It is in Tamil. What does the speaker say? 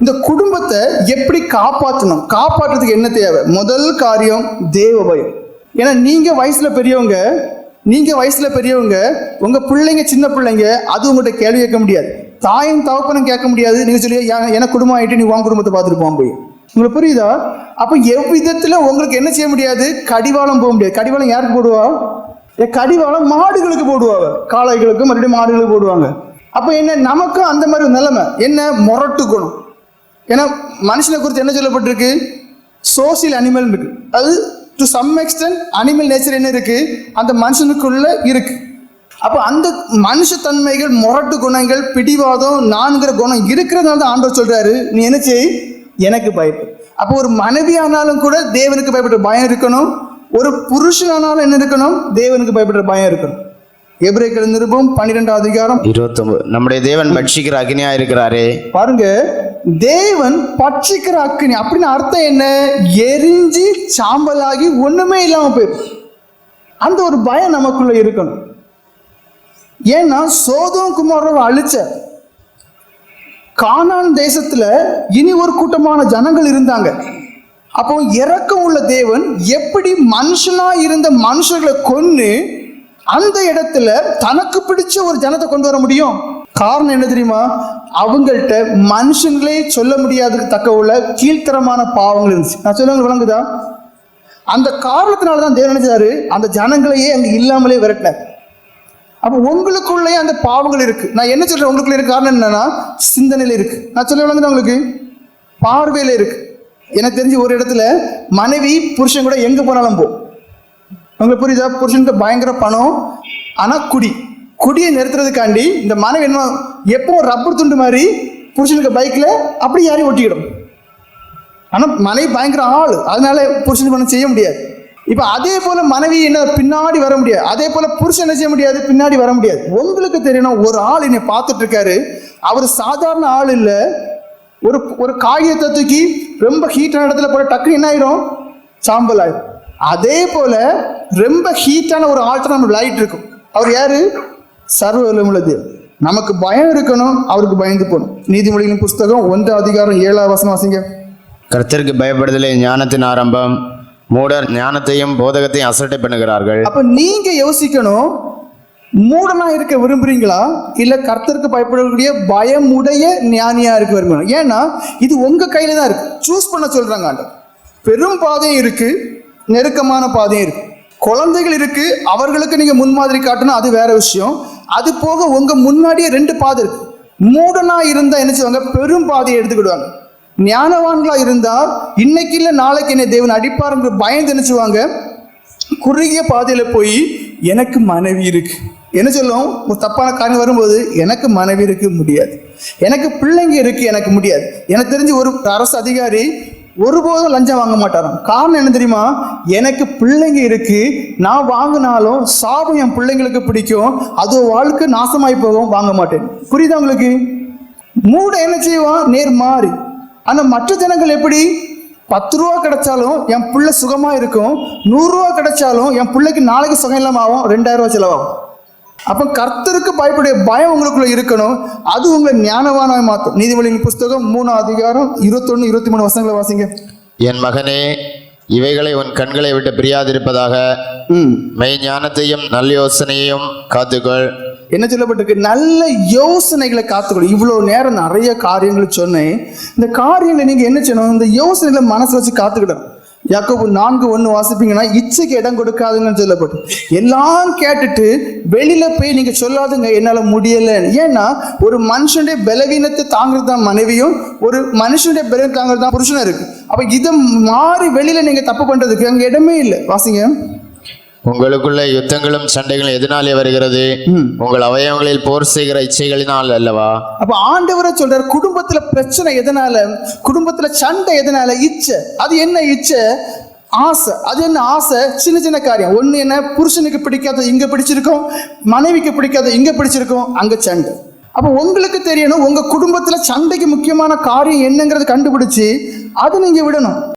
இந்த குடும்பத்தை எப்படி காப்பாற்றணும் காப்பாற்றுறதுக்கு என்ன தேவை? முதல் காரியம் தேவ பயம். ஏன்னா நீங்க வயசுல பெரியவங்க நீங்க வயசுல பெரியவங்க உங்க பிள்ளைங்க சின்ன பிள்ளைங்க அது உங்கள்கிட்ட கேள்வி கேட்க முடியாது. தாயும் தகப்பனும் கேட்க முடியாது. நீங்க சொல்லி என குடும்பம் ஆயிட்டு நீ உன் குடும்பத்தை பார்த்துட்டு போக போய். உங்களுக்கு புரியுதா? அப்ப எவ்விதத்துல உங்களுக்கு என்ன செய்ய முடியாது? கடிவாளம் போக முடியாது. கடிவாளம் யாருக்கு போடுவா? கடிவாளம் மாடுகளுக்கு போடுவாங்க. காளைகளுக்கு மறுபடியும் மாடுகளுக்கு போடுவாங்க. அப்ப என்ன? நமக்கும் அந்த மாதிரி ஒரு நிலைமை. என்ன? முரட்டு குணம் ஏன்னா மனுஷனை குறித்து என்ன சொல்லப்பட்டிருக்கு? சோசியல் அனிமல் இருக்கு. அது to some extent animal nature என்ன இருக்கு? அந்த மனுஷனுக்குள்ள இருக்கு. அப்போ அந்த மனுஷத்தன்மைகள் முரட்டு குணங்கள் பிடிவாதம் நான்கிற குணம் இருக்கிறதுனால தான் ஆண்டவர் சொல்றாரு. நீ என்ன செய்? எனக்கு பயப்படு. அப்போ ஒரு மனைவி ஆனாலும் கூட தேவனுக்கு பயப்படுற பயம் இருக்கணும். ஒரு புருஷனானாலும் என்ன இருக்கணும்? தேவனுக்கு பயப்படுற பயம் இருக்கணும். எபிரேக்கர் நிருபம் பன்னிரெண்டாம் அதிகாரம். இருபத்தொன்பது நம்முடைய தேவன் பட்சிக்கிற அக்னியா இருக்கிறாரே. பாருங்க. தேவன் பட்சிக்கிற அக்னி அப்படின்னு அர்த்தம் என்ன? எரிஞ்சு சாம்பலாகி ஒண்ணுமே இல்லாம போயிடும் அந்த ஒரு பயம் நமக்குள்ள இருக்கணும். ஏன்னா சோதம் குமாரோட அழிச்ச கானான் தேசத்துல இனி ஒரு கூட்டமான ஜனங்கள் இருந்தாங்க. அப்போ இறக்கம் உள்ள தேவன் எப்படி மனுஷனா இருந்த மனுஷர்களை கொன்று அந்த இடத்துல தனக்கு பிடிச்ச ஒரு ஜனத்தை கொண்டு வர முடியும்? காரணம் என்ன தெரியுமா? அவங்கள்ட்ட மனுஷங்களே சொல்ல முடியாததுக்கு தக்க உள்ள கீழ்த்தரமான பாவங்கள் இருந்துச்சு. நான் சொல்லுங்க விளங்குதா? அந்த காரணத்தினால தான் தேவன் நினைச்சாரு அந்த ஜனங்களையே அங்க இல்லாமலே விரட்டினார். அப்போ உங்களுக்குள்ளே அந்த பாவங்கள் இருக்கு. நான் என்ன சொல்றேன்? உங்களுக்குள்ள இருக்க காரணம் என்னன்னா சிந்தனையில இருக்கு. நான் சொல்ல விளங்குதா உங்களுக்கு? பார்வையில இருக்கு. எனக்கு தெரிஞ்சு ஒரு இடத்துல மனைவி புருஷன் கூட எங்க போனாலும் போ. உங்களுக்கு புரியுதா? புருஷன்கிட்ட பயங்கர பணம் ஆனா குடி. குடியை நிறுத்துறதுக்காண்டி இந்த மனைவி என்ன எப்போ ரப்பர் துண்டு மாதிரி புருஷனுக்கு பைக்கில் அப்படி யாரையும் ஒட்டிக்கிடும். ஆனால் மனைவி பயங்கர ஆள். அதனால புருஷனுக்கு ஒன்றும் செய்ய முடியாது. இப்போ அதே போல மனைவி என்ன பின்னாடி வர முடியாது. அதே போல புருஷன் என்ன செய்ய முடியாது? பின்னாடி வர முடியாது. உங்களுக்கு தெரியணும் ஒரு ஆள் என்னை பார்த்துட்டு இருக்காரு அவர் சாதாரண ஆள் இல்லை. ஒரு ஒரு காகிதத்தை தூக்கி ரொம்ப ஹீட்டான இடத்துல போல டக்குனு என்ன ஆயிரும்? சாம்பல் ஆயிரும். அதே போல ரொம்ப ஹீட்டான ஒரு ஆல்டர்னேட் லைட் இருக்கும். அவர் யாரு? சர்வ வல்லமுள்ள தேவன் நமக்கு பயம் இருக்கணும் அவருக்கு பயந்து போகணும். நீதிமொழிகளின் புஸ்தகம் ஒன்று அதிகாரம் ஏழாம் வசனம் வாசிங்க. கர்த்தருக்கு பயப்படுதலே ஞானத்தின் ஆரம்பம். மூடர் ஞானத்தையும் போதகத்தையும் அசட்டை பண்ணுகிறார்கள். அப்ப நீங்க யோசிக்கணும் மூடனா இருக்க விரும்புறீங்களா? இல்ல கர்த்தருக்கு பயப்படக்கூடிய பயமுடைய ஞானியா இருக்க விரும்பணும் ஏன்னா இது உங்க கையில தான் இருக்கு. சூஸ் பண்ண சொல்றாங்க பெரும் பாதையும் இருக்கு நெருக்கமான பாதையும் இருக்கு. குழந்தைகள் இருக்கு அவர்களுக்கு நீங்க முன்மாதிரி காட்டணும் அது வேற விஷயம். அது போக உங்க முன்னாடியே ரெண்டு பாதை இருக்கு. மூடனா இருந்தா என்ன செய்வாங்க? பெரும் பாதையை எடுத்துக்கிடுவாங்க. ஞானவான்களா இருந்தா இன்னைக்கு இல்ல நாளைக்கு என்ன தேவன் அடிப்பாருன்ற பயந்து நினைச்சுவாங்க குறுகிய பாதையில போய் எனக்கு மனைவி இருக்கு. என்ன சொல்லும்? ஒரு தப்பான காரியம் வரும்போது எனக்கு மனைவி இருக்க முடியாது. எனக்கு பிள்ளைங்க இருக்கு எனக்கு முடியாது. எனக்கு தெரிஞ்சு ஒரு அரசு அதிகாரி ஒருபோதும் லஞ்சம் வாங்க மாட்டாராம். காரணம் என்ன தெரியுமா? எனக்கு பிள்ளைங்க இருக்கு. நான் வாங்கினாலும் சாபம் என் பிள்ளைங்களுக்கு பிடிக்கும். அது வாழ்க்கை நாசமாய் போகும் வாங்க மாட்டேன். புரியுதா உங்களுக்கு? மூட என்ன செய்வான்? நேர் மாறி. ஆனால் மற்ற ஜனங்கள் எப்படி? பத்து ரூபா கிடைச்சாலும் என் பிள்ளை சுகமாக இருக்கும். நூறுரூவா கிடைச்சாலும் என் பிள்ளைக்கு நாளைக்கு சுகம் இல்லாமல் ஆகும். ரெண்டாயிரம் ரூபா செலவாகும். அப்ப கர்த்தருக்கு பயப்படைய பயம் உங்களுக்குள்ள இருக்கணும். அது உங்களை ஞானவானாய் மாற்றும் நீதிமொழியின் புஸ்தகம் மூணாம் அதிகாரம் இருபத்தொன்னு இருபத்தி மூணு வசனங்களை வாசிங்க. என் மகனே இவைகளை உன் கண்களை விட்டு பிரியாதிருப்பதாக ம். மெய் ஞானத்தையும் நல்ல யோசனையையும் காத்துக்கொள். என்ன சொல்லப்பட்டிருக்கு? நல்ல யோசனைகளை காத்துக்கணும் இவ்வளோ நேரம் நிறைய காரியங்கள் சொன்னேன். இந்த காரியங்களை நீங்கள் என்ன செய்யணும்? இந்த யோசனைகளை மனசு வச்சு காத்துக்கிடணும். யாக்கோபு நான்கு ஒன்று வாசிப்பீங்கன்னா இச்சைக்கு இடம் கொடுக்காதுங்கன்னு சொல்லப்பட்டு. எல்லாம் கேட்டுட்டு வெளியில போய் நீங்க சொல்லாதுங்க என்னால முடியலன்னு. ஏன்னா ஒரு மனுஷனுடைய பலவீனத்தை தாங்கிறது தான் மனைவியும் ஒரு மனுஷனுடைய பலவீனம் தாங்கிறது தான் புருஷனும் இருக்கு. அப்ப இதை மாறி வெளியில நீங்க தப்பு பண்றதுக்கு அங்க இடமே இல்லை. வாசிங்க. உங்களுக்குள்ள யுத்தங்களும் சண்டைகளும் எதனாலே வருகிறது? உங்கள் அவயவங்களில் போர் செய்கிற இச்சைகளினால் அல்லவா? அப்ப ஆண்டவரை சொல்றாரு குடும்பத்துல பிரச்சனை எதனால? குடும்பத்துல சண்டை எதனால? இச்சை. அது என்ன இச்சை? ஆசை. அது என்ன ஆசை? சின்ன சின்ன காரியம். ஒண்ணு என்ன? புருஷனுக்கு பிடிக்காத இங்க பிடிச்சிருக்கும். மனைவிக்கு பிடிக்காத இங்க பிடிச்சிருக்கும். அங்க சண்டை. அப்ப உங்களுக்கு தெரியணும் உங்க குடும்பத்துல சண்டைக்கு முக்கியமான காரியம் என்னங்கிறத கண்டுபிடிச்சு அதை நீங்க விடணும்.